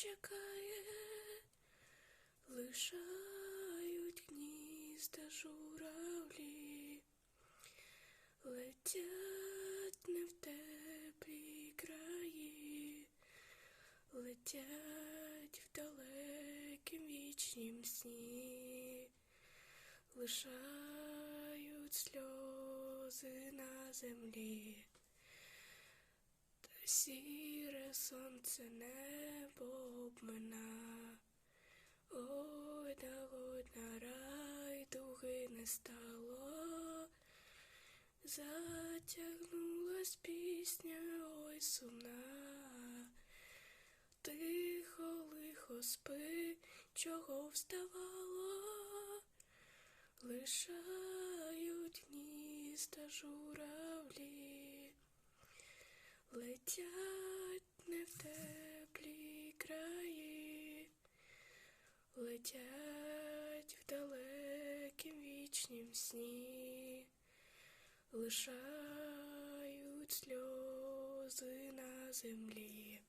чекає, лишають гнізда журавлі, летять не в теплі краї, летять в далекім вічнім сні, лишають сльози на землі. Сіре сонце небо обмина. Ой, да ой, на рай дуги не стало. Затягнулась пісня, ой сумна. Тихо, лихо спи, чого вставало, лишають гнізда журавлі, летять не в теплі летять в далекім вічнім сні, лишають сльози на землі.